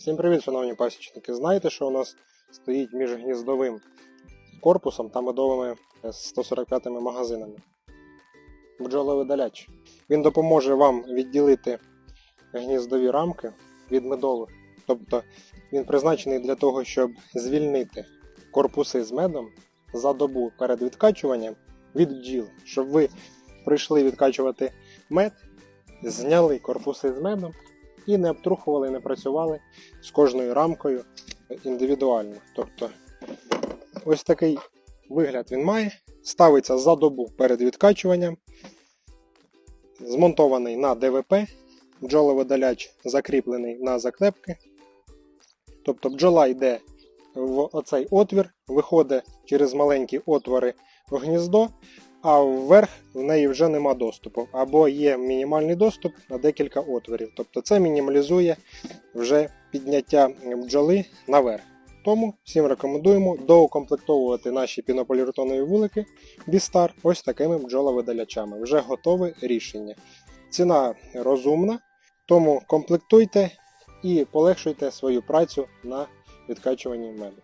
Всім привіт, шановні пасічники. Знаєте, що у нас стоїть між гніздовим корпусом та медовими 145 магазинами? Бджоловидаляч. Він допоможе вам відділити гніздові рамки від медових. Тобто він призначений для того, щоб звільнити корпуси з медом за добу перед відкачуванням від бджіл, щоб ви прийшли відкачувати мед, зняли корпуси з медом і не обтрухували, не працювали з кожною рамкою індивідуально. Тобто ось такий вигляд він має. Ставиться за добу перед відкачуванням, змонтований на ДВП, бджоловидаляч закріплений на заклепки. Тобто бджола йде в оцей отвір, виходить через маленькі отвори в гніздо, а вверх в неї вже нема доступу. Або є мінімальний доступ на декілька отворів. Тобто це мінімалізує вже підняття бджоли наверх. Тому всім рекомендуємо доукомплектовувати наші пінополіуретанові вулики Бістар ось такими бджоловидалячами. Вже готове рішення. Ціна розумна, тому комплектуйте і полегшуйте свою працю на відкачуванні меду.